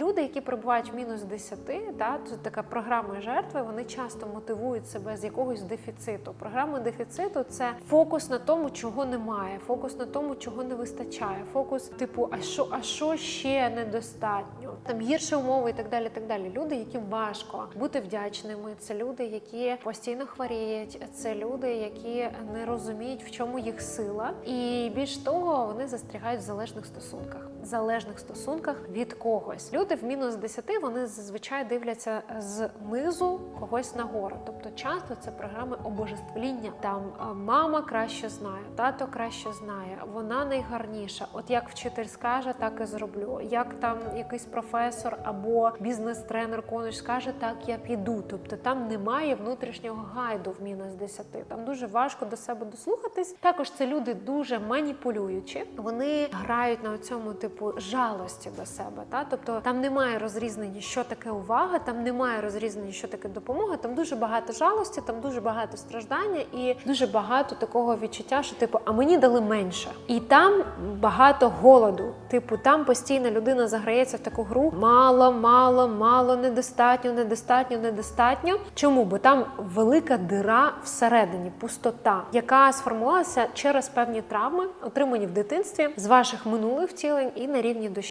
Люди, які перебувають в мінус 10, та це така програма жертви, вони часто мотивують себе з якогось дефіциту. Програма дефіциту це фокус на тому, чого немає, фокус на тому, чого не вистачає. Фокус, типу, а що, а що ще недостатньо? Там гірші умови і так далі. Так далі. Люди, яким важко бути вдячними. Це люди, які постійно хворіють. Це люди, які не розуміють, в чому їх сила, і більш того, вони застрягають в залежних стосунках, залежних стосунках від когось. Люди в мінус 10, вони зазвичай дивляться знизу когось нагору. Тобто, часто це програми обожествління. Там мама краще знає, тато краще знає, вона найгарніша. От як вчитель скаже, так і зроблю. Як там якийсь професор або бізнес-тренер коуч скаже, так я піду. Тобто там немає внутрішнього гайду в мінус 10. Там дуже важко до себе дослухатись. Також це люди дуже маніпулюючі. Вони грають на цьому типу жалості до себе. Та тобто там немає розрізнення, що таке увага, там немає розрізнення, що таке допомога. Там дуже багато жалості, там дуже багато страждання і дуже багато такого відчуття, що типу, а мені дали менше. І там багато голоду. Типу, там постійно людина заграється в таку гру мало, мало, мало, недостатньо, недостатньо, недостатньо. Чому? Бо там велика дира всередині, пустота, яка сформувалася через певні травми, отримані в дитинстві з ваших минулих втілень і на рівні душі.